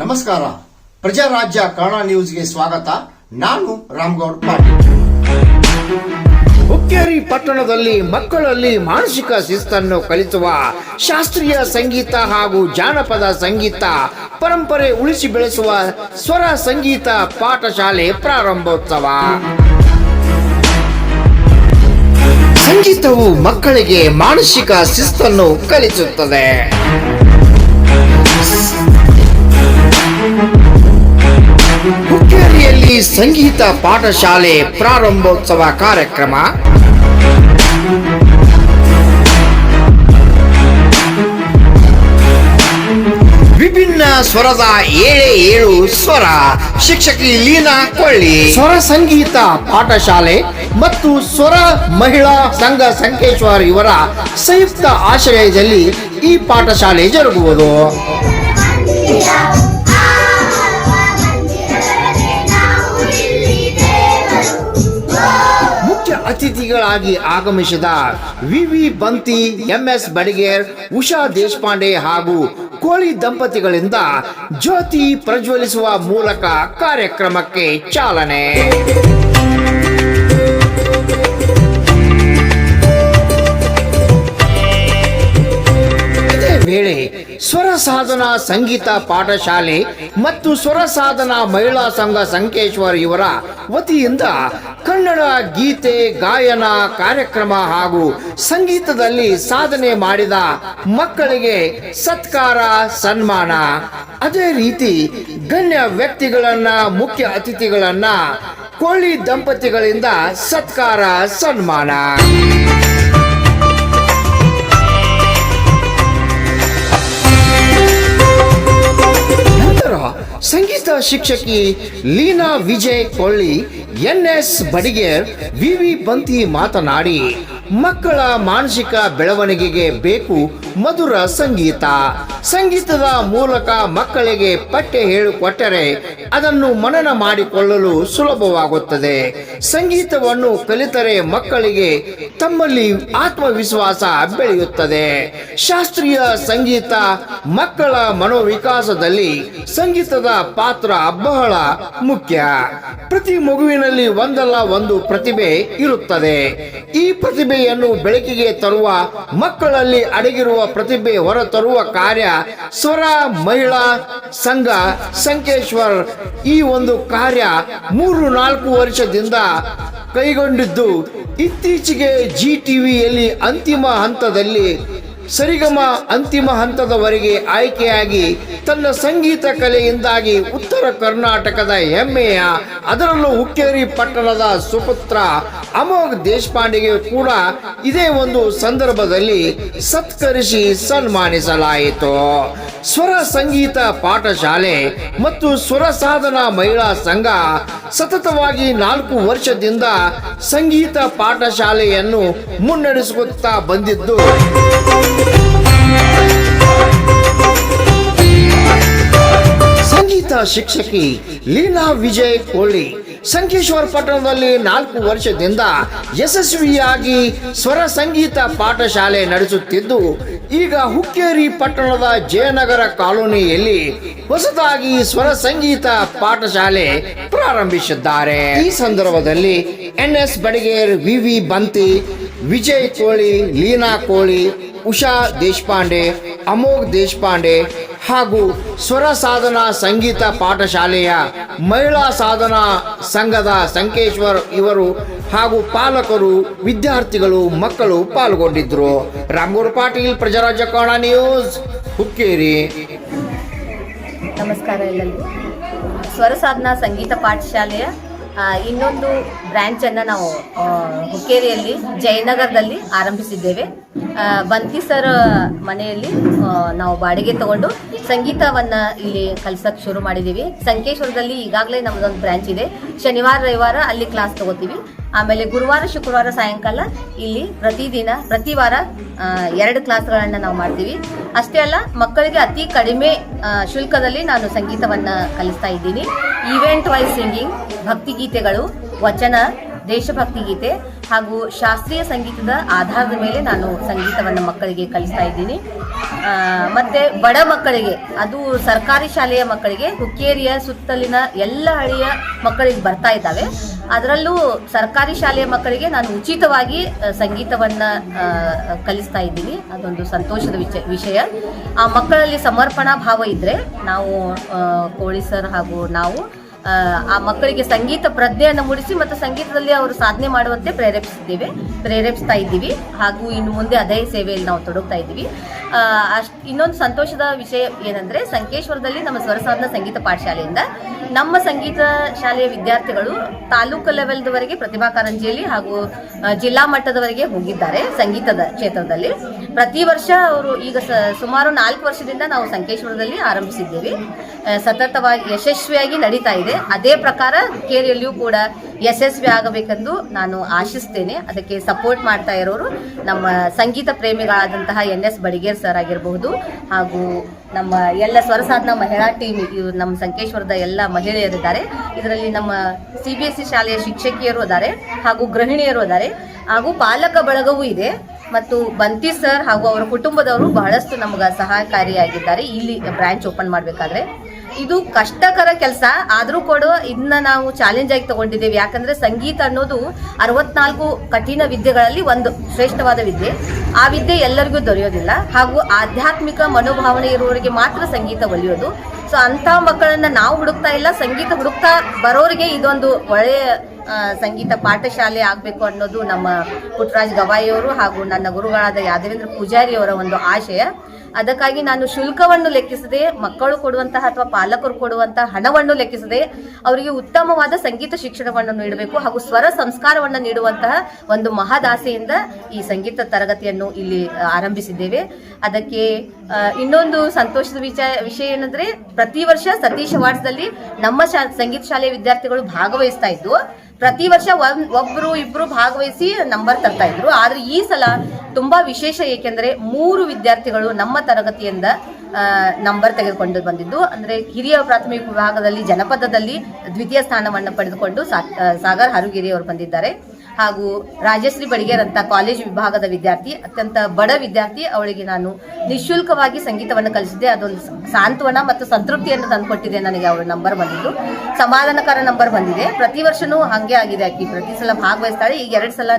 ನಮಸ್ಕಾರ. ಪ್ರಜಾರಾಜ್ಯ ಕನ್ನಡ ನ್ಯೂಸ್ಗೆ ಸ್ವಾಗತ. ನಾನು ರಾಮ್ಗೌಡ್ ಪಾಟೀಲ್. ಹುಕ್ಕೇರಿ ಪಟ್ಟಣದಲ್ಲಿ ಮಕ್ಕಳಲ್ಲಿ ಮಾನಸಿಕ ಶಿಸ್ತನ್ನು ಕಲಿಸುವ ಶಾಸ್ತ್ರೀಯ ಸಂಗೀತ ಹಾಗೂ ಜಾನಪದ ಸಂಗೀತ ಪರಂಪರೆ ಉಳಿಸಿ ಬೆಳೆಸುವ ಸ್ವರ ಸಂಗೀತ ಪಾಠಶಾಲೆ ಪ್ರಾರಂಭೋತ್ಸವ. ಸಂಗೀತವು ಮಕ್ಕಳಿಗೆ ಮಾನಸಿಕ ಶಿಸ್ತನ್ನು ಕಲಿಸುತ್ತದೆ ಹುಕ್ಕೇರಿಯಲ್ಲಿ ಸಂಗೀತ ಪಾಠಶಾಲೆ ಪ್ರಾರಂಭೋತ್ಸವ ಕಾರ್ಯಕ್ರಮ. ವಿಭಿನ್ನ ಸ್ವರದ ಏಳೆ ಏಳು ಸ್ವರ ಶಿಕ್ಷಕಿ ಲೀನಾ ಕೊಳ್ಳಿ. ಸ್ವರ ಸಂಗೀತ ಪಾಠಶಾಲೆ ಮತ್ತು ಸ್ವರ, ಮಹಿಳಾ, ಸಂಘ, ಸಂಕೇಶ್ವರ್ ಇವರ ಸಂಯುಕ್ತ ಆಶ್ರಯದಲ್ಲಿ ಈ ಪಾಠಶಾಲೆ ಜರುಗುವುದು. ಅತಿಥಿಗಳಾಗಿ ಆಗಮಿಸಿದ V V Banthi, M S Badiger, Usha Deshpande ಹಾಗೂ ಕೋಳಿ ದಂಪತಿಗಳಿಂದ ಜ್ಯೋತಿ ಪ್ರಜ್ವಲಿಸುವ ಮೂಲಕ ಕಾರ್ಯಕ್ರಮಕ್ಕೆ ಚಾಲನೆ. ವೇಳೆ ಸ್ವರ ಸಾಧನ ಸಂಗೀತ ಪಾಠಶಾಲೆ ಮತ್ತು ಸ್ವರ ಸಾಧನ ಮಹಿಳಾ ಸಂಘ ಸಂಕೇಶ್ವರ್ ಇವರ ವತಿಯಿಂದ ಕನ್ನಡ ಗೀತೆ ಗಾಯನ ಕಾರ್ಯಕ್ರಮ ಹಾಗೂ ಸಂಗೀತದಲ್ಲಿ ಸಾಧನೆ ಮಾಡಿದ ಮಕ್ಕಳಿಗೆ ಸತ್ಕಾರ, ಸನ್ಮಾನ. ಅದೇ ರೀತಿ ಗಣ್ಯ ವ್ಯಕ್ತಿಗಳನ್ನ, ಮುಖ್ಯ ಅತಿಥಿಗಳನ್ನ, ಕೋಳಿ ದಂಪತಿಗಳಿಂದ ಸತ್ಕಾರ, ಸನ್ಮಾನ. ಸಂಗೀತ ಶಿಕ್ಷಕಿ Leena Vijay Kolli N S Badiger V ಬಂತಿ ಮಾತನಾಡಿ ಮಕ್ಕಳ ಮಾನಸಿಕ ಬೆಳವಣಿಗೆಗೆ ಬೇಕು ಮಧುರ ಸಂಗೀತ. ಸಂಗೀತದ ಮೂಲಕ ಮಕ್ಕಳಿಗೆ ಪಠ್ಯ ಹೇಳಿಕೊಟ್ಟರೆ ಅದನ್ನು ಮನನ ಮಾಡಿಕೊಳ್ಳಲು ಸುಲಭವಾಗುತ್ತದೆ. ಸಂಗೀತವನ್ನು ಕಲಿತರೆ ಮಕ್ಕಳಿಗೆ ತಮ್ಮಲ್ಲಿ ಆತ್ಮವಿಶ್ವಾಸ ಬೆಳೆಯುತ್ತದೆ. ಶಾಸ್ತ್ರೀಯ ಸಂಗೀತ ಮಕ್ಕಳ ಮನೋವಿಕಾಸದಲ್ಲಿ ಸಂಗೀತದ ಪಾತ್ರ ಬಹಳ ಮುಖ್ಯ. ಪ್ರತಿ ಮಗುವಿನಲ್ಲಿ ಒಂದಲ್ಲ ಒಂದು ಪ್ರತಿಭೆ ಇರುತ್ತದೆ. ಈ ಪ್ರತಿಭೆಯನ್ನು ಬೆಳಕಿಗೆ ತರುವ ಮಕ್ಕಳಲ್ಲಿ ಅಡಗಿರುವ ಪ್ರತಿಭೆ ಹೊರತರುವ ಕಾರ್ಯ ಸ್ವರ, ಮಹಿಳಾ ಸಂಘ, ಸಂಕೇಶ್ವರ್ ಈ ಒಂದು ಕಾರ್ಯ ಮೂರು ನಾಲ್ಕು ವರ್ಷದಿಂದ ಕೈಗೊಂಡಿದ್ದು. ಇತ್ತೀಚೆಗೆ ಜಿ ಟಿವಿಯಲ್ಲಿ ಅಂತಿಮ ಹಂತದಲ್ಲಿ ಸರಿಗಮ ಅಂತಿಮ ಹಂತದವರೆಗೆ ಆಯ್ಕೆಯಾಗಿ ತನ್ನ ಸಂಗೀತ ಕಲೆಯಿಂದಾಗಿ ಉತ್ತರ ಕರ್ನಾಟಕದ ಹೆಮ್ಮೆಯ, ಅದರಲ್ಲೂ ಹುಕ್ಕೇರಿ ಪಟ್ಟಣದ ಸುಪುತ್ರ ಅಮೋಘ್ ದೇಶಪಾಂಡೆಗೆ ಕೂಡ ಇದೇ ಒಂದು ಸಂದರ್ಭದಲ್ಲಿ ಸತ್ಕರಿಸಿ ಸನ್ಮಾನಿಸಲಾಯಿತು. ಸ್ವರ ಸಂಗೀತ ಪಾಠಶಾಲೆ ಮತ್ತು ಸ್ವರ ಸಾಧನಾ ಮಹಿಳಾ ಸಂಘ ಸತತವಾಗಿ ನಾಲ್ಕು ವರ್ಷದಿಂದ ಸಂಗೀತ ಪಾಠಶಾಲೆಯನ್ನು ಮುನ್ನಡೆಸುತ್ತಾ ಬಂದಿದ್ದು. ಸಂಗೀತ ಶಿಕ್ಷಕಿ ಲೀಲಾ ವಿಜಯ್ ಕೋಳಿ. ಸಂಕೇಶ್ವರ ಪಟ್ಟಣದಲ್ಲಿ ನಾಲ್ಕು ವರ್ಷದಿಂದ ಯಶಸ್ವಿಯಾಗಿ ಸ್ವರ ಸಂಗೀತ ಪಾಠಶಾಲೆ ನಡೆಸುತ್ತಿದ್ದು, ಈಗ ಹುಕ್ಕೇರಿ ಪಟ್ಟಣದ ಜಯನಗರ ಕಾಲೋನಿಯಲ್ಲಿ ಹೊಸದಾಗಿ ಸ್ವರ ಸಂಗೀತ ಪಾಠಶಾಲೆ ಪ್ರಾರಂಭಿಸಿದ್ದಾರೆ. ಈ ಸಂದರ್ಭದಲ್ಲಿ ಎನ್ ಎಸ್ ಬಡಿಗೇರ್ ವಿವಿ ಬಂತಿ ವಿಜಯ್ ಕೋಳಿ, ಲೀನಾ ಕೋಳಿ, ಉಷಾ ದೇಶಪಾಂಡೆ, ಅಮೋಘ್ ದೇಶಪಾಂಡೆ ಹಾಗೂ ಸ್ವರ ಸಾಧನಾ ಸಂಗೀತ ಪಾಠಶಾಲೆಯ ಮಹಿಳಾ ಸಾಧನಾ ಸಂಘದ ಸಂಕೇಶ್ವರ್ ಇವರು ಹಾಗೂ ಪಾಲಕರು, ವಿದ್ಯಾರ್ಥಿಗಳು, ಮಕ್ಕಳು ಪಾಲ್ಗೊಂಡಿದ್ರು. ರಾಮಗೌಡ ಪಾಟೀಲ್, ಪ್ರಜಾರಾಜ್ಯ ಕನ್ನಡ ನ್ಯೂಸ್, ಹುಕ್ಕೇರಿ. ನಮಸ್ಕಾರ ಎಲ್ಲರಿಗೂ. ಸ್ವರ ಸಾಧನಾ ಸಂಗೀತ ಪಾಠಶಾಲೆಯ ಇನ್ನೊಂದು ಬ್ರ್ಯಾಂಚನ್ನು ನಾವು ಹುಕ್ಕೇರಿಯಲ್ಲಿ, ಜಯನಗರದಲ್ಲಿ ಆರಂಭಿಸಿದ್ದೇವೆ. ಬಂತಿ ಸರ್ ಮನೆಯಲ್ಲಿ ನಾವು ಬಾಡಿಗೆ ತಗೊಂಡು ಸಂಗೀತವನ್ನು ಇಲ್ಲಿ ಕಲ್ಸಕ್ ಶುರು ಮಾಡಿದ್ದೀವಿ. ಸಂಕೇಶ್ವರದಲ್ಲಿ ಈಗಾಗಲೇ ನಮ್ದೊಂದು ಬ್ರ್ಯಾಂಚ್ ಇದೆ. ಶನಿವಾರ, ರವಿವಾರ ಅಲ್ಲಿ ಕ್ಲಾಸ್ ತಗೋತೀವಿ. ಆಮೇಲೆ ಗುರುವಾರ, ಶುಕ್ರವಾರ, ಸಾಯಂಕಾಲ ಇಲ್ಲಿ ಪ್ರತಿದಿನ, ಪ್ರತಿ ವಾರ ಎರಡು ಕ್ಲಾಸ್ಗಳನ್ನು ನಾವು ಮಾಡ್ತೀವಿ. ಅಷ್ಟೇ ಅಲ್ಲ, ಮಕ್ಕಳಿಗೆ ಅತಿ ಕಡಿಮೆ ಶುಲ್ಕದಲ್ಲಿ ನಾನು ಸಂಗೀತವನ್ನು ಕಲಿಸ್ತಾ ಇದ್ದೀನಿ. ಈವೆಂಟ್ ವೈಸ್ ಸಿಂಗಿಂಗ್ ಭಕ್ತಿಗೀತೆಗಳು, ವಚನ ದೇಶಭಕ್ತಿ ಗೀತೆ ಹಾಗೂ ಶಾಸ್ತ್ರೀಯ ಸಂಗೀತದ ಆಧಾರದ ಮೇಲೆ ನಾನು ಸಂಗೀತವನ್ನು ಮಕ್ಕಳಿಗೆ ಕಲಿಸ್ತಾ ಇದ್ದೀನಿ. ಮತ್ತೆ ಬಡ ಮಕ್ಕಳಿಗೆ, ಅದು ಸರ್ಕಾರಿ ಶಾಲೆಯ ಮಕ್ಕಳಿಗೆ, ಹುಕ್ಕೇರಿಯ ಸುತ್ತಲಿನ ಎಲ್ಲ ಹಳ್ಳಿಯ ಮಕ್ಕಳಿಗೆ ಬರ್ತಾ ಇದ್ದಾವೆ. ಅದರಲ್ಲೂ ಸರ್ಕಾರಿ ಶಾಲೆಯ ಮಕ್ಕಳಿಗೆ ನಾನು ಉಚಿತವಾಗಿ ಸಂಗೀತವನ್ನು ಕಲಿಸ್ತಾ ಇದ್ದೀನಿ. ಅದೊಂದು ಸಂತೋಷದ ವಿಚ- ವಿಷಯ. ಆ ಮಕ್ಕಳಲ್ಲಿ ಸಮರ್ಪಣಾ ಭಾವ ಇದ್ದರೆ ನಾವು ಕೋಳಿ ಸರ್ ಹಾಗೂ ನಾವು ಆ, ಮಕ್ಕಳಿಗೆ ಸಂಗೀತ ಪ್ರಜ್ಞೆಯನ್ನು ಮೂಡಿಸಿ ಮತ್ತು ಸಂಗೀತದಲ್ಲಿ ಅವರು ಸಾಧನೆ ಮಾಡುವಂತೆ ಪ್ರೇರೇಪಿಸಿದ್ದೇವೆ ಪ್ರೇರೇಪಿಸ್ತಾ ಇದ್ದೀವಿ. ಹಾಗೂ ಇನ್ನು ಮುಂದೆ ಅದೇ ಸೇವೆಯಲ್ಲಿ ನಾವು ತೊಡಗ್ತಾ ಇದ್ದೀವಿ. ಅಷ್ಟ್ ಇನ್ನೊಂದು ಸಂತೋಷದ ವಿಷಯ ಏನಂದ್ರೆ ಸಂಕೇಶ್ವರದಲ್ಲಿ ನಮ್ಮ ಸ್ವರಸಾಧನ ಸಂಗೀತ ಪಾಠಶಾಲೆಯಿಂದ ನಮ್ಮ ಸಂಗೀತ ಶಾಲೆಯ ವಿದ್ಯಾರ್ಥಿಗಳು ತಾಲೂಕು ಲೆವೆಲ್ದವರೆಗೆ ಪ್ರತಿಭಾ ಕಾರಂಜಿಯಲ್ಲಿ ಹಾಗೂ ಜಿಲ್ಲಾ ಮಟ್ಟದವರೆಗೆ ಹೋಗಿದ್ದಾರೆ ಸಂಗೀತದ ಕ್ಷೇತ್ರದಲ್ಲಿ. ಪ್ರತಿ ವರ್ಷ ಅವರು ಈಗ ಸುಮಾರು ನಾಲ್ಕು ವರ್ಷದಿಂದ ನಾವು ಸಂಕೇಶ್ವರದಲ್ಲಿ ಆರಂಭಿಸಿದ್ದೇವೆ. ಸತತವಾಗಿ, ಯಶಸ್ವಿಯಾಗಿ ನಡೀತಾ ಇದೆ. ಅದೇ ಪ್ರಕಾರ ಕೇರಿಯಲ್ಲಿಯೂ ಕೂಡ ಯಶಸ್ವಿ ಆಗಬೇಕೆಂದು ನಾನು ಆಶಿಸ್ತೇನೆ. ಅದಕ್ಕೆ ಸಪೋರ್ಟ್ ಮಾಡ್ತಾ ಇರೋರು ನಮ್ಮ ಸಂಗೀತ ಪ್ರೇಮಿಗಳಾದಂತಹ ಎನ್ ಎಸ್ ಬಡಿಗೇರ್ ಸರ್ ಆಗಿರಬಹುದು ಹಾಗೂ ನಮ್ಮ ಎಲ್ಲ ಸ್ವರಸಾಧನ ಮಹಿಳಾ ಟೀಮ್, ಇವರು ನಮ್ಮ ಸಂಕೇಶ್ವರದ ಎಲ್ಲ ಮಹಿಳೆಯರಿದ್ದಾರೆ. ಇದರಲ್ಲಿ ನಮ್ಮ ಸಿ ಬಿ ಎಸ್ ಸಿ ಶಾಲೆಯ ಶಿಕ್ಷಕಿಯರು ಇದ್ದಾರೆ ಹಾಗೂ ಗೃಹಿಣಿಯರು ಇದ್ದಾರೆ ಹಾಗೂ ಪಾಲಕ ಬಳಗವೂ ಇದೆ. ಮತ್ತು ಬಂತಿ ಸರ್ ಹಾಗೂ ಅವರ ಕುಟುಂಬದವರು ಬಹಳಷ್ಟು ನಮಗೆ ಸಹಕಾರಿಯಾಗಿದ್ದಾರೆ ಇಲ್ಲಿ ಬ್ರಾಂಚ್ ಓಪನ್ ಮಾಡಬೇಕಾದ್ರೆ. ಇದು ಕಷ್ಟಕರ ಕೆಲಸ. ಆದರೂ ಕೂಡ ಇದನ್ನ ನಾವು ಚಾಲೆಂಜ್ ಆಗಿ ತಗೊಂಡಿದ್ದೇವೆ. ಯಾಕಂದ್ರೆ ಸಂಗೀತ ಅನ್ನೋದು ಅರವತ್ನಾಲ್ಕು ಕಠಿಣ ವಿದ್ಯೆಗಳಲ್ಲಿ ಒಂದು ಶ್ರೇಷ್ಠವಾದ ವಿದ್ಯೆ. ಆ ವಿದ್ಯೆ ಎಲ್ಲರಿಗೂ ದೊರೆಯೋದಿಲ್ಲ. ಹಾಗೂ ಆಧ್ಯಾತ್ಮಿಕ ಮನೋಭಾವನೆ ಇರುವವರಿಗೆ ಮಾತ್ರ ಸಂಗೀತ ಒಲಿಯೋದು. ಸೊ ಅಂತ ಮಕ್ಕಳನ್ನ ನಾವು ಹುಡುಕ್ತಾ ಇಲ್ಲ. ಸಂಗೀತ ಹುಡುಕ್ತಾ ಬರೋರಿಗೆ ಇದೊಂದು ಒಳ್ಳೆಯ ಸಂಗೀತ ಪಾಠಶಾಲೆ ಆಗಬೇಕು ಅನ್ನೋದು ನಮ್ಮ ಪುಟ್ಟರಾಜ್ ಗವಾಯಿಯವರು ಹಾಗೂ ನನ್ನ ಗುರುಗಳಾದ ಯಾದವೇಂದ್ರ ಪೂಜಾರಿ ಅವರ ಒಂದು ಆಶಯ. ಅದಕ್ಕಾಗಿ ನಾನು ಶುಲ್ಕವನ್ನು ಲೆಕ್ಕಿಸದೆ ಮಕ್ಕಳು ಕೊಡುವಂತಹ ಅಥವಾ ಪಾಲಕರು ಕೊಡುವಂತಹ ಹಣವನ್ನು ಲೆಕ್ಕಿಸದೆ ಅವರಿಗೆ ಉತ್ತಮವಾದ ಸಂಗೀತ ಶಿಕ್ಷಣವನ್ನು ನೀಡಬೇಕು ಹಾಗೂ ಸ್ವರ ಸಂಸ್ಕಾರವನ್ನು ನೀಡುವಂತಹ ಒಂದು ಮಹದಾಸೆಯಿಂದ ಈ ಸಂಗೀತ ತರಗತಿಯನ್ನು ಇಲ್ಲಿ ಆರಂಭಿಸಿದ್ದೇವೆ. ಅದಕ್ಕೆ ಇನ್ನೊಂದು ಸಂತೋಷದ ವಿಚಾರ, ವಿಷಯ ಏನಂದ್ರೆ ಪ್ರತಿ ವರ್ಷ ಸತೀಶ್ ಅವಾರ್ಡ್ಸ್ದಲ್ಲಿ ನಮ್ಮ ಶಾ, ಸಂಗೀತ ಶಾಲೆಯ ವಿದ್ಯಾರ್ಥಿಗಳು ಭಾಗವಹಿಸ್ತಾ ಇದ್ದು, ಪ್ರತಿ ವರ್ಷ ಒಬ್ಬರು ಒಬ್ರು ಇಬ್ರು ಭಾಗವಹಿಸಿ ನಂಬರ್ ತರ್ತಾ ಇದ್ರು. ಆದ್ರೆ ಈ ಸಲ ತುಂಬಾ ವಿಶೇಷ ಏಕೆಂದ್ರೆ ಮೂರು ವಿದ್ಯಾರ್ಥಿಗಳು ನಮ್ಮ ತರಗತಿಯಿಂದ ನಂಬರ್ ತೆಗೆದುಕೊಂಡು ಬಂದಿದ್ದು. ಅಂದ್ರೆ ಹಿರಿಯ ಪ್ರಾಥಮಿಕ ವಿಭಾಗದಲ್ಲಿ, ಜನಪದದಲ್ಲಿ ದ್ವಿತೀಯ ಸ್ಥಾನವನ್ನು ಪಡೆದುಕೊಂಡು ಸಾಗರ್ ಹರುಗಿರಿ ಅವರು ಬಂದಿದ್ದಾರೆ. ಹಾಗೂ ರಾಜಶ್ರೀ ಬಡಿಗೇರ್ ಅಂತ ಕಾಲೇಜ್ ವಿಭಾಗದ ವಿದ್ಯಾರ್ಥಿ, ಅತ್ಯಂತ ಬಡ ವಿದ್ಯಾರ್ಥಿ, ಅವಳಿಗೆ ನಾನು ನಿಶುಲ್ಕವಾಗಿ ಸಂಗೀತವನ್ನು ಕಲಿಸಿದ್ದೆ. ಅದೊಂದು ಸಾಂತ್ವನ ಮತ್ತು ಸಂತೃಪ್ತಿಯನ್ನು ತಂದುಕೊಟ್ಟಿದೆ ನನಗೆ ಅವಳ ನಂಬರ್ ಬಂದಿದ್ದು. ಸಮಾಧಾನಕರ ನಂಬರ್ ಬಂದಿದೆ. ಪ್ರತಿ ವರ್ಷನೂ ಹಾಗೆ ಆಗಿದೆ ಆಕಿ. ಪ್ರತಿ ಸಲ ಭಾಗವಹಿಸ್ತಾಳೆ. ಈಗ ಎರಡು ಸಲ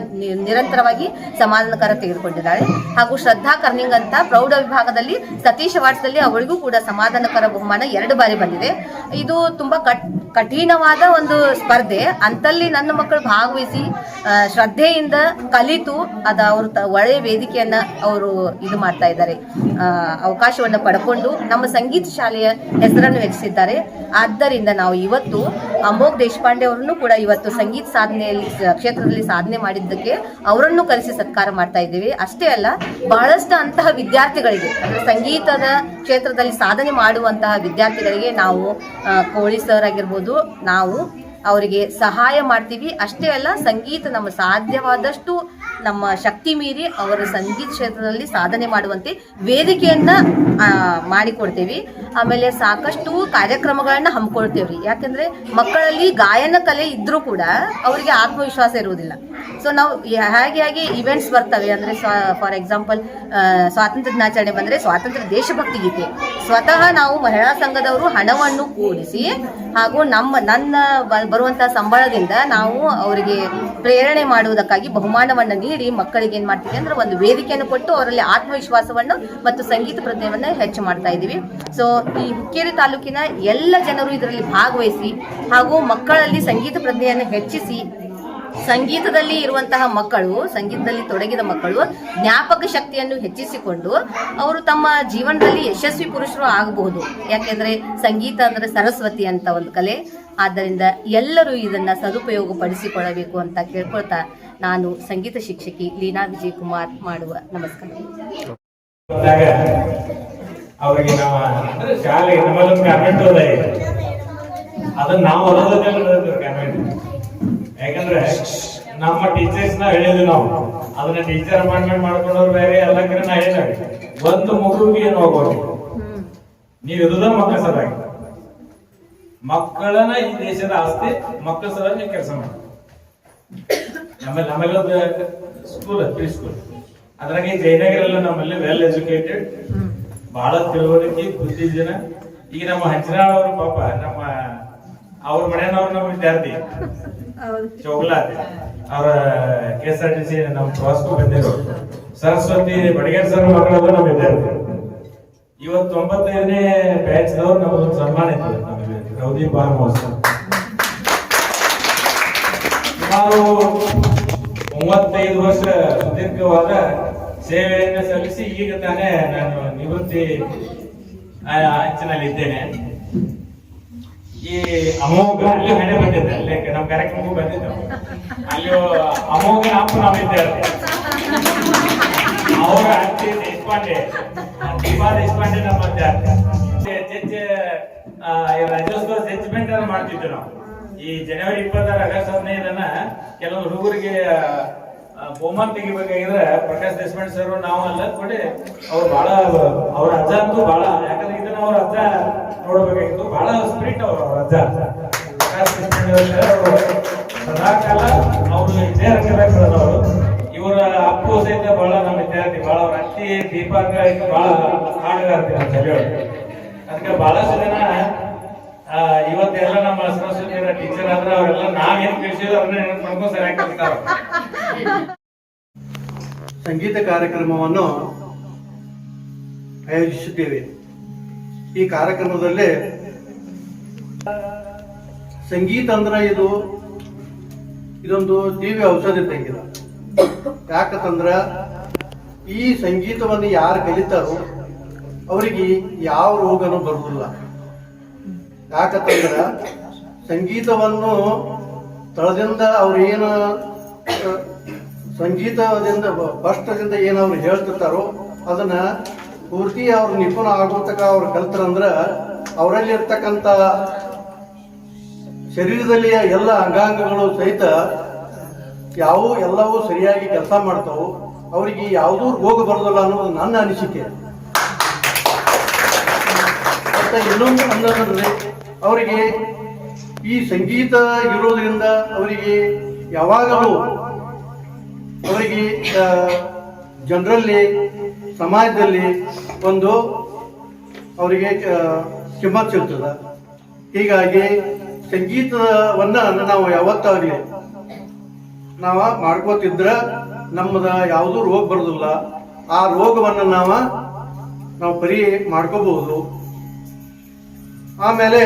ನಿರಂತರವಾಗಿ ಸಮಾಧಾನಕರ ತೆಗೆದುಕೊಂಡಿದ್ದಾಳೆ. ಹಾಗೂ ಶ್ರದ್ಧಾ ಕರ್ನಿಂಗ್ ಅಂತ ಪ್ರೌಢ ವಿಭಾಗದಲ್ಲಿ ಸತೀಶ್ ಅವಾರ್ಡ್ಸ್ದಲ್ಲಿ ಅವಳಿಗೂ ಕೂಡ ಸಮಾಧಾನಕರ ಬಹುಮಾನ ಎರಡು ಬಾರಿ ಬಂದಿದೆ. ಇದು ತುಂಬಾ ಕಠಿಣವಾದ ಒಂದು ಸ್ಪರ್ಧೆ. ಅಂತಲ್ಲಿ ನನ್ನ ಮಕ್ಕಳು ಭಾಗವಹಿಸಿ ಶ್ರದ್ಧೆಯಿಂದ ಕಲಿತು ಅದ ಅವರು ಒಳ್ಳೆಯ ವೇದಿಕೆಯನ್ನ ಅವರು ಇದು ಮಾಡ್ತಾ ಇದ್ದಾರೆ. ಅವಕಾಶವನ್ನು ಪಡ್ಕೊಂಡು ನಮ್ಮ ಸಂಗೀತ ಶಾಲೆಯ ಹೆಸರನ್ನು ಹೆಚ್ಚಿಸಿದ್ದಾರೆ ಆದ್ದರಿಂದ ನಾವು ಇವತ್ತು ಅಮೋಘ್ ದೇಶಪಾಂಡೆ ಅವರನ್ನು ಕೂಡ ಇವತ್ತು ಸಂಗೀತ ಸಾಧನೆಯಲ್ಲಿ ಕ್ಷೇತ್ರದಲ್ಲಿ ಸಾಧನೆ ಮಾಡಿದ್ದಕ್ಕೆ ಅವರನ್ನು ಕರೆಸಿ ಸತ್ಕಾರ ಮಾಡ್ತಾ ಇದ್ದೀವಿ. ಅಷ್ಟೇ ಅಲ್ಲ, ಬಹಳಷ್ಟು ಅಂತಹ ವಿದ್ಯಾರ್ಥಿಗಳಿಗೆ ಸಂಗೀತದ ಕ್ಷೇತ್ರದಲ್ಲಿ ಸಾಧನೆ ಮಾಡುವಂತಹ ವಿದ್ಯಾರ್ಥಿಗಳಿಗೆ ನಾವು ಕೋಳಿ ಸರ್ ಆಗಿರ್ಬೋದು, ನಾವು ಅವರಿಗೆ ಸಹಾಯ ಮಾಡ್ತೀವಿ. ಅಷ್ಟೇ ಅಲ್ಲ, ಸಂಗೀತ ನಮ್ಮ ಸಾಧ್ಯವಾದಷ್ಟು ನಮ್ಮ ಶಕ್ತಿ ಮೀರಿ ಅವರ ಸಂಗೀತ ಕ್ಷೇತ್ರದಲ್ಲಿ ಸಾಧನೆ ಮಾಡುವಂತೆ ವೇದಿಕೆಯನ್ನ ಮಾಡಿಕೊಡ್ತೇವೆ. ಆಮೇಲೆ ಸಾಕಷ್ಟು ಕಾರ್ಯಕ್ರಮಗಳನ್ನ ಹಮ್ಮಿಕೊಳ್ತೇವ್ರಿ. ಯಾಕಂದ್ರೆ ಮಕ್ಕಳಲ್ಲಿ ಗಾಯನ ಕಲೆ ಇದ್ರೂ ಕೂಡ ಅವರಿಗೆ ಆತ್ಮವಿಶ್ವಾಸ ಇರುವುದಿಲ್ಲ. ಸೊ ನಾವು ಹೇಗೆ ಹಾಗೆ ಇವೆಂಟ್ಸ್ ಬರ್ತವೆ. ಅಂದ್ರೆ ಫಾರ್ ಎಕ್ಸಾಂಪಲ್ ಸ್ವಾತಂತ್ರ್ಯ ದಿನಾಚರಣೆ ಬಂದ್ರೆ ಸ್ವಾತಂತ್ರ್ಯ ದೇಶಭಕ್ತಿ ಗೀತೆ. ಸ್ವತಃ ನಾವು ಮಹಿಳಾ ಸಂಘದವರು ಹಣವನ್ನು ಕೂಡಿಸಿ ಹಾಗೂ ನಮ್ಮ, ನನ್ನ ಬರುವಂತಹ ಸಂಬಳದಿಂದ ನಾವು ಅವರಿಗೆ ಪ್ರೇರಣೆ ಮಾಡುವುದಕ್ಕಾಗಿ ಬಹುಮಾನವನ್ನು ನೀಡಿ ಮಕ್ಕಳಿಗೆ ಏನ್ ಮಾಡ್ತೀವಿ ಅಂದ್ರೆ ಒಂದು ವೇದಿಕೆಯನ್ನು ಕೊಟ್ಟು ಅವರಲ್ಲಿ ಆತ್ಮವಿಶ್ವಾಸವನ್ನು ಮತ್ತು ಸಂಗೀತ ಪ್ರಜ್ಞೆಯನ್ನು ಹೆಚ್ಚು ಮಾಡ್ತಾ ಇದ್ದೀವಿ. ಸೊ ಈ ಹುಕ್ಕೇರಿ ತಾಲೂಕಿನ ಎಲ್ಲ ಜನರು ಇದರಲ್ಲಿ ಭಾಗವಹಿಸಿ ಹಾಗೂ ಮಕ್ಕಳಲ್ಲಿ ಸಂಗೀತ ಪ್ರಜ್ಞೆಯನ್ನು ಹೆಚ್ಚಿಸಿ ಸಂಗೀತದಲ್ಲಿ ಇರುವಂತಹ ಮಕ್ಕಳು, ಸಂಗೀತದಲ್ಲಿ ತೊಡಗಿದ ಮಕ್ಕಳು ಜ್ಞಾಪಕ ಶಕ್ತಿಯನ್ನು ಹೆಚ್ಚಿಸಿಕೊಂಡು ಅವರು ತಮ್ಮ ಜೀವನದಲ್ಲಿ ಯಶಸ್ವಿ ಪುರುಷರು ಆಗಬಹುದು. ಯಾಕೆಂದ್ರೆ ಸಂಗೀತ ಅಂದ್ರೆ ಸರಸ್ವತಿ ಅಂತ ಒಂದು ಕಲೆ. ಆದ್ದರಿಂದ ಎಲ್ಲರೂ ಇದನ್ನ ಸದುಪಯೋಗ ಪಡಿಸಿಕೊಳ್ಳಬೇಕು ಅಂತ ಕೇಳ್ಕೊಳ್ತಾ ನಾನು ಸಂಗೀತ ಶಿಕ್ಷಕಿ ಲೀನಾ ವಿಜಯ್ ಕುಮಾರ್ ಮಾಡುವ ನಮಸ್ಕಾರ. ಅವರಿಗೆ ನಮ್ಮ ಶಾಲೆ ನಮ್ಮಲ್ಲೊಂದು ಅದನ್ನ ನಾವು ಯಾಕಂದ್ರೆ ನಮ್ಮ ಟೀಚರ್ಸ್ನ ಹೇಳಿದ್ವಿ ನಾವು. ಅದನ್ನ ಟೀಚರ್ ಅಪಾಯಿಂಟ್ಮೆಂಟ್ ಮಾಡ್ಕೊಂಡವ್ರು ಬೇರೆ, ಎಲ್ಲ ಕಡೆ ನಾ ಹೇಳ ಒಂದು ಮಗುವಿಗೆ ಏನು ಹೋಗೋದು? ನೀವು ಇರುದ ಮಕ್ಕಳ ಸಲುವಾಗಿ. ಮಕ್ಕಳನ್ನ ಈ ದೇಶದ ಆಸ್ತಿ, ಮಕ್ಕಳ ಸಲುವಾಗಿ ನೀವು ಕೆಲಸ ಮಾಡಿ. ನಮ್ಮಲ್ಲಿ ನಮ್ಮಲ್ಲೊಂದು ಸ್ಕೂಲ್ ಪ್ರೀ ಸ್ಕೂಲ್ ಅದ್ರಾಗೆ ಜಯನಗರೆಲ್ಲ ನಮ್ಮಲ್ಲಿ ವೆಲ್ ಎಜುಕೇಟೆಡ್ ಬಹಳ ತಿಳುವಳಿಕೆ ಬುದ್ಧಿ ಜನ ಈಗ ನಮ್ಮ ಹಂಚಿನಾಳ್ ಅವರು ಪಾಪ, ನಮ್ಮ ಅವ್ರ ಮನೆಯವ್ರು ನಮ್ಮ ವಿದ್ಯಾರ್ಥಿ. ಚೌಗಲಾತಿ ಅವರ K S R T C ನಮ್ಮ ಪ್ರವಾಸಕ್ಕೂ ಬಂದಿದ್ರು ಸರಸ್ವತಿ ಬಡಗೇರ್ ಸರ್ ಮಕ್ಕಳವರು ನಮ್ಮ ವಿದ್ಯಾರ್ಥಿ ಇವತ್ತು ಒಂಬತ್ತೈದನೇ ಬ್ಯಾಚ್ ದವ್ರು ನಮ್ಮದೊಂದು ಸನ್ಮಾನ ಇತ್ತು ನಮಗೆ. ಗೌರಿ ಬಾರ್ ಮಹೋತ್ಸವ ಸುಮಾರು ಮೂವತ್ತೈದು ವರ್ಷ ಸುದೀರ್ಘವಾದ ಸೇವೆಯನ್ನು ಸಲ್ಲಿಸಿ ಈಗ ತಾನೇ ನಾನು ನಿವೃತ್ತಿ ಆ, ಅಂಚಿನಲ್ಲಿದ್ದೇನೆ. ಈ ಅಮೋಘ ಅಲ್ಲಿ ಹಣೆ ಬಂದಿದ್ದೆ ಅಲ್ಲಿ ನಮ್ಮ ಕಾರ್ಯಕ್ರಮಕ್ಕೂ ಬಂದಿದ್ದೆ ಅಲ್ಲಿ ಅಮೋಘ ಅಪ್ಪ ನಮ್ಮ ವಿದ್ಯಾರ್ಥಿ ಅವರ ಅಜ್ಜಿ ದೇಶಪಾಂಡೆ. ದೀಪಾ ದೇಶಪಾಂಡೆ ನಮ್ಮ ವಿದ್ಯಾರ್ಥಿ ಜಡ್ಜ್ ರಾಜ್ಯೋತ್ಸವ ಜಡ್ಜ್ಮೆಂಟ್ ಅನ್ನು ಮಾಡ್ತಿದ್ವಿ ನಾವು. ಈ ಜನವರಿ ಇಪ್ಪತ್ತಾರ ಆಗಸ್ಟ್ ಹದಿನೈದನ್ನ ಕೆಲವು ಹುಡುಗರಿಗೆ ಬಹುಮಾನ ತೆಗಿಬೇಕಾಗಿದ್ರೆ ಪ್ರಕಾಶ್ ದೇಶಪಾಂಡೆ ಸರ್ ನಾವು ಅಲ್ಲ ಕೊಡಿ ಅವ್ರು ಬಹಳ ಅವ್ರ ಅಜ್ಜ ಅಂತೂ ಬಹಳ ಯಾಕಂದ್ರೆ ಅವ್ರ ಅಜ್ಜ ನೋಡ್ಬೇಕಾಗಿತ್ತು. ಬಹಳ ಸ್ಪಿರಿಟ್ ಅವರು ಅವ್ರ ಅಜ್ಜ. ಸದಾಕಾಲ ಅವರು ಸದಾಕಾಲ ಅವರು ಇವರ ಅಪ್ಪು ಸಹಿತ ಬಹಳ ನಮ್ಮ ವಿದ್ಯಾರ್ಥಿ, ಬಹಳ ಅವ್ರ ಅತ್ತಿ ದೀಪಕ ಬಹಳ ಹಾಡುಗಾರ್ತಿ ಅಂತ ಹೇಳಿ ಅದಕ್ಕೆ ಬಹಳಷ್ಟು ಜನ ಇವತ್ತೆಲ್ಲ ನಮ್ಮ ಸರಸ್ವತಿ ಟೀಚರ್ ಆದ್ರೆ ಅವರೆಲ್ಲ ನಾವೇನ್ ಕಳಿಸಿದ್ರು ಅವ್ರನ್ನ ಮಾಡ್ಕೊಂಡು ಸರಿಯಾಗಿ ಕಲಿತಾರ ಸಂಗೀತ ಕಾರ್ಯಕ್ರಮವನ್ನು ಆಯೋಜಿಸುತ್ತೇವೆ. ಈ ಕಾರ್ಯಕ್ರಮದಲ್ಲಿ ಸಂಗೀತ ಅಂದ್ರೆ ಇದು ಇದೊಂದು ದಿವ್ಯ ಔಷಧ ಇದ್ದಂಗಿದ ಯಾಕಂದ್ರ ಈ ಸಂಗೀತವನ್ನು ಯಾರು ಕಲಿತಾರೋ ಅವರಿಗೆ ಯಾವ ರೋಗನೂ ಬರುವುದಿಲ್ಲ ಯಾಕಂತಂದ್ರ ಸಂಗೀತವನ್ನು ತಳದಿಂದ ಅವ್ರು ಏನು ಸಂಗೀತದಿಂದ ಕಷ್ಟದಿಂದ ಏನು ಅವ್ರು ಹೇಳ್ತಿರ್ತಾರೋ ಅದನ್ನ ಪೂರ್ತಿ ಅವ್ರು ನಿಪುಣ ಆಗೋತಕ ಅವ್ರು ಕಲ್ತರಂದ್ರ ಅವರಲ್ಲಿ ಇರ್ತಕ್ಕಂಥ ಶರೀರದಲ್ಲಿ ಎಲ್ಲ ಅಂಗಾಂಗಗಳು ಸಹಿತ ಯಾವ ಎಲ್ಲವೂ ಸರಿಯಾಗಿ ಕೆಲಸ ಮಾಡ್ತಾವು. ಅವರಿಗೆ ಯಾವುದೂ ರೋಗ ಬರೋದಿಲ್ಲ ಅನ್ನೋದು ನನ್ನ ಅನಿಸಿಕೆ. ಮತ್ತೆ ಇನ್ನೊಂದು ಅನ್ನೋದಂದ್ರೆ ಅವರಿಗೆ ಈ ಸಂಗೀತ ಇರೋದ್ರಿಂದ ಅವರಿಗೆ ಯಾವಾಗಲೂ ಅವರಿಗೆ ಜನರಲ್ಲಿ ಸಮಾಜದಲ್ಲಿ ಒಂದು ಅವರಿಗೆ ಕಿಮ್ಮತ್ ಸಿಗ್ತದೆ ಹೀಗಾಗಿ ಸಂಗೀತವನ್ನ ನಾವು ಯಾವತ್ತಾಗಲಿ ನಾವು ಮಾಡ್ಕೋತಿದ್ರ ನಮ್ಮದ ಯಾವುದೂ ರೋಗ ಬರೋದಿಲ್ಲ. ಆ ರೋಗವನ್ನು ನಾವು ನಾವು ಬರೀ ಮಾಡ್ಕೋಬಹುದು. ಆಮೇಲೆ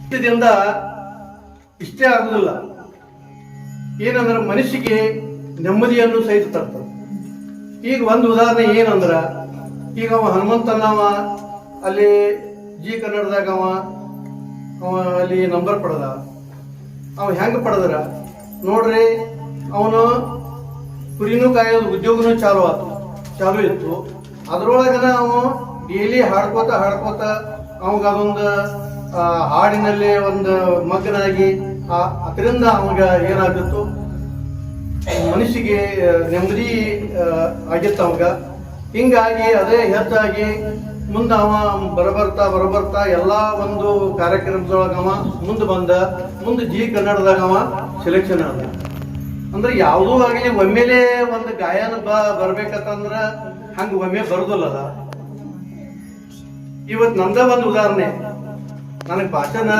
ಇಷ್ಟದಿಂದ ಇಷ್ಟೇ ಆಗುದಿಲ್ಲ. ಏನಂದ್ರೆ ಮನಸ್ಸಿಗೆ ನೆಮ್ಮದಿಯನ್ನು ಸಹಿತ ತರ್ತದೆ. ಈಗ ಒಂದು ಉದಾಹರಣೆ ಏನಂದ್ರ ಈಗ ಅವ ಹನುಮಂತನವ ಅಲ್ಲಿ ಜಿ ಕನ್ನಡದಾಗ ಅವ ಅವ ಅಲ್ಲಿ ನಂಬರ್ ಪಡೆದ. ಅವ ಹೆಂಗ ಪಡೆದ್ರ? ನೋಡ್ರಿ, ಅವನು ಕುರಿನೂ ಕಾಯೋದು, ಉದ್ಯೋಗನೂ ಚಾಲು ಆತು, ಚಾಲು ಇತ್ತು. ಅದ್ರೊಳಗನ ಅವ ಡೈಲಿ ಹಾಡ್ಕೋತ ಹಾಡ್ಕೋತ ಅವಾಗ ಅದೊಂದು ಹಾಡಿನಲ್ಲಿ ಒಂದು ಮಗ್ನಾಗಿ ಅದರಿಂದ ಅವಾಗ ಏನಾಗಿತ್ತು ಮನಸ್ಸಿಗೆ ನೆಮ್ಮದಿ ಅವಾಗ. ಹಿಂಗಾಗಿ ಅದೇ ಹೆಚ್ಚಾಗಿ ಮುಂದೆ ಅವ ಬರಬರ್ತಾ ಬರಬರ್ತಾ ಎಲ್ಲಾ ಒಂದು ಕಾರ್ಯಕ್ರಮದೊಳಗ ಅವ ಮುಂದೆ ಬಂದ, ಮುಂದೆ ಜಿ ಕನ್ನಡದಾಗ ಅವ ಸೆಲೆಕ್ಷನ್ ಆದ. ಅಂದ್ರೆ ಯಾವುದೂ ಆಗಲಿ ಒಮ್ಮೆಲೆ ಒಂದು ಗಾಯನ ಬ, ಬರ್ಬೇಕಂತಂದ್ರ ಹಂಗ ಒಮ್ಮೆ ಬರುದಿಲ್ಲದ ಇವತ್ತು ನಂದ ಒಂದು ಉದಾಹರಣೆ. ನನಗೆ ಭಾಷಣ